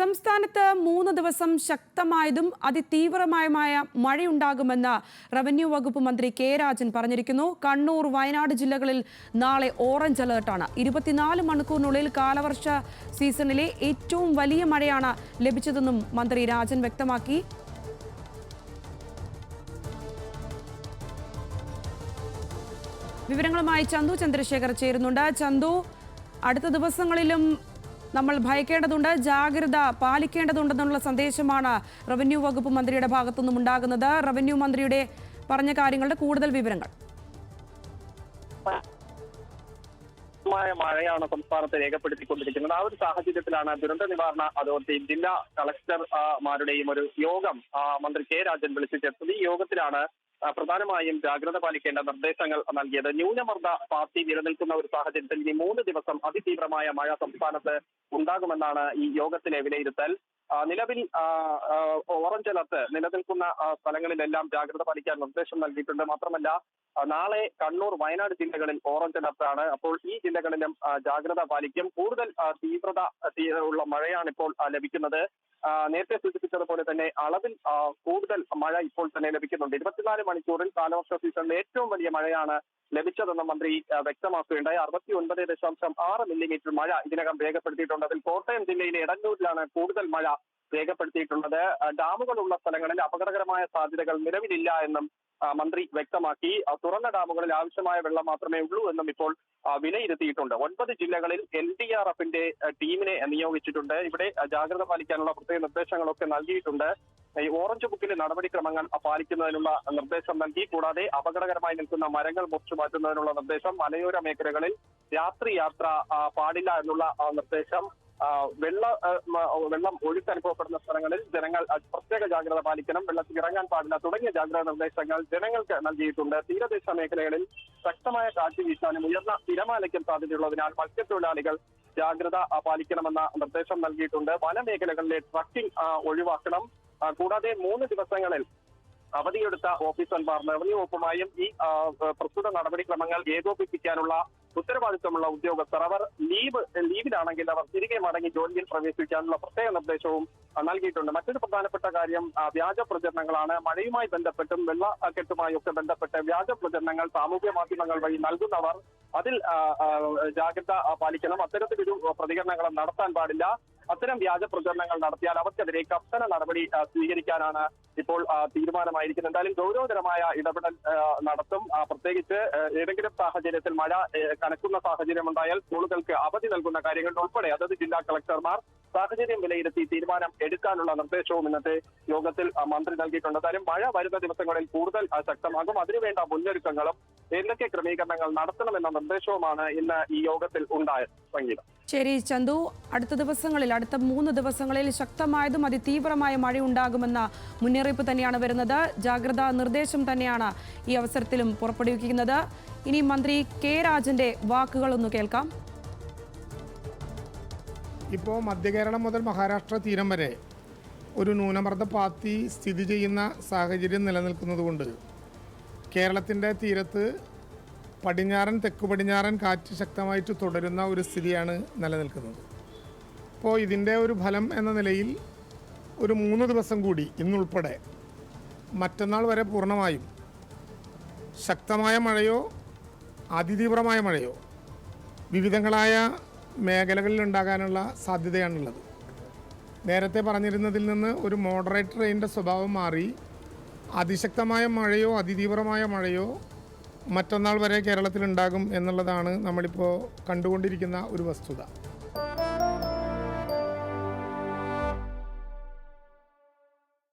സംസ്ഥാനത്ത് മൂന്ന് ദിവസം ശക്തമായതും അതിതീവ്രമായ മഴയുണ്ടാകുമെന്ന് റവന്യൂ വകുപ്പ് മന്ത്രി കെ രാജൻ പറഞ്ഞിരിക്കുന്നു. കണ്ണൂർ വയനാട് ജില്ലകളിൽ നാളെ ഓറഞ്ച് അലേർട്ടാണ്. ഇരുപത്തിനാല് മണിക്കൂറിനുള്ളിൽ കാലവർഷ സീസണിലെ ഏറ്റവും വലിയ മഴയാണ് ലഭിച്ചതെന്നും മന്ത്രി രാജൻ വ്യക്തമാക്കി. വിവരങ്ങളുമായി ചന്തു ചന്ദ്രശേഖർ ചേരുന്നുണ്ട്. ചന്തു അടുത്ത ദിവസങ്ങളിലും നമ്മൾ ഭയക്കേണ്ടതുണ്ട് ജാഗ്രത പാലിക്കേണ്ടതുണ്ടെന്നുള്ള സന്ദേശമാണ് റവന്യൂ വകുപ്പ് മന്ത്രിയുടെ ഭാഗത്തുനിന്നും ഉണ്ടാകുന്നത്. റവന്യൂ മന്ത്രിയുടെ പറഞ്ഞ കാര്യങ്ങളുടെ കൂടുതൽ വിവരങ്ങൾ. ശക്തമായ മഴയാണ് സംസ്ഥാനത്ത് രേഖപ്പെടുത്തിക്കൊണ്ടിരിക്കുന്നത്. ആ ഒരു സാഹചര്യത്തിലാണ് ദുരന്ത നിവാരണ അതോറിറ്റി ജില്ലാ കളക്ടർമാരുടെയും ഒരു യോഗം മന്ത്രി കെ രാജൻ വിളിച്ചു ചേർത്തത്. ഈ യോഗത്തിലാണ് പ്രധാനമായും ജാഗ്രത പാലിക്കേണ്ട നിർദ്ദേശങ്ങൾ നൽകിയത് ന്യൂനമർദ്ദ പാർട്ടി നിലനിൽക്കുന്ന ഒരു സാഹചര്യത്തിൽ ഇനി മൂന്ന് ദിവസം അതിതീവ്രമായ മഴ സംസ്ഥാനത്ത് ഉണ്ടാകുമെന്നാണ് ഈ യോഗത്തിലെ വിലയിരുത്തൽ. നിലവിൽ ഓറഞ്ച് അലർട്ട് നിലനിൽക്കുന്ന സ്ഥലങ്ങളിലെല്ലാം ജാഗ്രത പാലിക്കാൻ നിർദ്ദേശം നൽകിയിട്ടുണ്ട്. മാത്രമല്ല നാളെ കണ്ണൂർ വയനാട് ജില്ലകളിൽ ഓറഞ്ച് അലർട്ടാണ്. അപ്പോൾ ഈ ജില്ലകളിലും ജാഗ്രത പാലിക്കും. കൂടുതൽ തീവ്രത ഉള്ള മഴയാണ് ഇപ്പോൾ ലഭിക്കുന്നത്. നേരത്തെ സൂചിപ്പിച്ചതുപോലെ തന്നെ അളവിൽ കൂടുതൽ മഴ ഇപ്പോൾ തന്നെ ലഭിക്കുന്നുണ്ട്. ഇരുപത്തിനാല് മണിക്കൂറിൽ കാലവർഷ സീസണിൽ ഏറ്റവും വലിയ മഴയാണ് ലഭിച്ചതെന്ന് മന്ത്രി വ്യക്തമാക്കുകയുണ്ടായി. അറുപത്തി ഒൻപത് ദശാംശം ആറ് മില്ലിമീറ്റർ മഴ ഇതിനകം രേഖപ്പെടുത്തിയിട്ടുണ്ട്. അതിൽ കോട്ടയം ജില്ലയിലെ ഇടന്നൂരിലാണ് കൂടുതൽ മഴ രേഖപ്പെടുത്തിയിട്ടുള്ളത്. ഡാമുകളുള്ള സ്ഥലങ്ങളിൽ അപകടകരമായ സാധ്യതകൾ നിലവിലില്ല എന്നും മന്ത്രി വ്യക്തമാക്കി. തുറന്ന ഡാമുകളിൽ ആവശ്യമായ വെള്ളം മാത്രമേ ഉള്ളൂ എന്നും ഇപ്പോൾ വിലയിരുത്തിയിട്ടുണ്ട്. ഒൻപത് ജില്ലകളിൽ എൽ ഡി ആർ എഫിന്റെ ടീമിനെ നിയോഗിച്ചിട്ടുണ്ട്. ഇവിടെ ജാഗ്രത പാലിക്കാനുള്ള പ്രത്യേക നിർദ്ദേശങ്ങളൊക്കെ നൽകിയിട്ടുണ്ട്. ഈ ഓറഞ്ച് ബുക്കിലെ നടപടിക്രമങ്ങൾ പാലിക്കുന്നതിനുള്ള നിർദ്ദേശം നൽകി. കൂടാതെ അപകടകരമായി നിൽക്കുന്ന മരങ്ങൾ മുറിച്ചു മാറ്റുന്നതിനുള്ള നിർദ്ദേശം. മലയോര മേഖലകളിൽ രാത്രി യാത്ര പാടില്ല എന്നുള്ള നിർദ്ദേശം. വെള്ള വെള്ളം ഒഴുക്ക് അനുഭവപ്പെടുന്ന സ്ഥലങ്ങളിൽ ജനങ്ങൾ പ്രത്യേക ജാഗ്രത പാലിക്കണം. വെള്ളത്തിൽ ഇറങ്ങാൻ പാടില്ല. തുടങ്ങിയ ജാഗ്രതാ നിർദ്ദേശങ്ങൾ ജനങ്ങൾക്ക് നൽകിയിട്ടുണ്ട്. തീരദേശ മേഖലകളിൽ ശക്തമായ കാറ്റ് വീശാനും ഉയർന്ന തിരമാലയ്ക്കും സാധ്യതയുള്ളതിനാൽ മത്സ്യത്തൊഴിലാളികൾ ജാഗ്രത പാലിക്കണമെന്ന നിർദ്ദേശം നൽകിയിട്ടുണ്ട്. വനമേഖലകളിലെ ട്രക്കിംഗ് ഒഴിവാക്കണം. കൂടാതെ മൂന്ന് ദിവസങ്ങളിൽ അവധിയെടുത്ത ഓഫീസർമാർ റവന്യൂ വകുപ്പുമായും ഈ പ്രസ്തുത നടപടിക്രമങ്ങൾ ഏകോപിപ്പിക്കാനുള്ള ഉത്തരവാദിത്തമുള്ള ഉദ്യോഗസ്ഥർ. അവർ ലീവ് ലീവിലാണെങ്കിൽ അവർ തിരികെ മടങ്ങി ജോലിയിൽ പ്രവേശിക്കാനുള്ള പ്രത്യേക നിർദ്ദേശവും നൽകിയിട്ടുണ്ട്. മറ്റൊരു പ്രധാനപ്പെട്ട കാര്യം വ്യാജ പ്രചരണങ്ങളാണ്. മഴയുമായി ബന്ധപ്പെട്ടും വെള്ളക്കെട്ടുമായി ഒക്കെ ബന്ധപ്പെട്ട് വ്യാജ പ്രചരണങ്ങൾ സാമൂഹ്യ മാധ്യമങ്ങൾ വഴി നൽകുന്നവർ അതിൽ ജാഗ്രത പാലിക്കണം. അത്തരത്തിലൊരു പ്രതികരണങ്ങളും നടത്താൻ പാടില്ല. അത്തരം വ്യാജ പ്രചരണങ്ങൾ നടത്തിയാൽ അവർക്കെതിരെ കർശന നടപടി സ്വീകരിക്കാനാണ് ഇപ്പോൾ തീരുമാനമായിരിക്കുന്നത്. എന്തായാലും ഗൗരവതരമായ ഇടപെടൽ നടത്തും. പ്രത്യേകിച്ച് ഏതെങ്കിലും സാഹചര്യത്തിൽ മഴ കനക്കുന്ന സാഹചര്യം ഉണ്ടായാൽ സ്കൂളുകൾക്ക് അവധി നൽകുന്ന കാര്യങ്ങൾ ഉൾപ്പെടെ അതത് ജില്ലാ കളക്ടർമാർ സാഹചര്യം വിലയിരുത്തി തീരുമാനം എടുക്കാനുള്ള നിർദ്ദേശവും ഇന്നത്തെ യോഗത്തിൽ മന്ത്രി നൽകിയിട്ടുണ്ട്. എന്തായാലും മഴ വരുന്ന ദിവസങ്ങളിൽ കൂടുതൽ ശക്തമാകും. അതിനുവേണ്ട മുന്നൊരുക്കങ്ങളും എന്തൊക്കെ ക്രമീകരണങ്ങൾ നടത്തണമെന്ന നിർദ്ദേശവുമാണ് ഇന്ന് ഈ യോഗത്തിൽ ഉണ്ടായത് സംഗീതം. ശരി ചന്തു. അടുത്ത ദിവസങ്ങളിൽ അടുത്ത മൂന്ന് ദിവസങ്ങളിൽ ശക്തമായതും അതിതീവ്രമായ മഴ ഉണ്ടാകുമെന്ന മുന്നറിയിപ്പ് തന്നെയാണ് വരുന്നത്. ജാഗ്രതാ നിർദ്ദേശം തന്നെയാണ് ഈ അവസരത്തിലും പുറപ്പെടുവിക്കുന്നത്. ഇനി മന്ത്രി കെ രാജന്റെ വാക്കുകളൊന്ന് കേൾക്കാം. ഇപ്പോൾ മധ്യകേരളം മുതൽ മഹാരാഷ്ട്ര തീരം വരെ ഒരു ന്യൂനമർദ്ദ പാത്തി സ്ഥിതി ചെയ്യുന്ന സാഹചര്യം നിലനിൽക്കുന്നതുകൊണ്ട് കേരളത്തിന്റെ തീരത്ത് പടിഞ്ഞാറൻ തെക്ക് പടിഞ്ഞാറൻ കാറ്റ് ശക്തമായിട്ട് തുടരുന്ന ഒരു സ്ഥിതിയാണ് നിലനിൽക്കുന്നത്. അപ്പോൾ ഇതിന്റെ ഒരു ഫലം എന്ന നിലയിൽ ഒരു മൂന്ന് ദിവസം കൂടി ഇന്നുൾപ്പെടെ മറ്റന്നാൾ വരെ പൂർണമായും ശക്തമായ മഴയോ അതിതീവ്രമായ മഴയോ വിവിധങ്ങളായ മേഖലകളിൽ ഉണ്ടാകാനുള്ള സാധ്യതയാണുള്ളത്. നേരത്തെ പറഞ്ഞിരുന്നതിൽ നിന്ന് ഒരു മോഡറേറ്റ് റെയിന്റെ സ്വഭാവം മാറി അതിശക്തമായ മഴയോ അതിതീവ്രമായ മഴയോ മറ്റന്നാൾ വരെ കേരളത്തിൽ ഉണ്ടാകും എന്നുള്ളതാണ് നമ്മളിപ്പോൾ കണ്ടുകൊണ്ടിരിക്കുന്ന ഒരു വസ്തുത.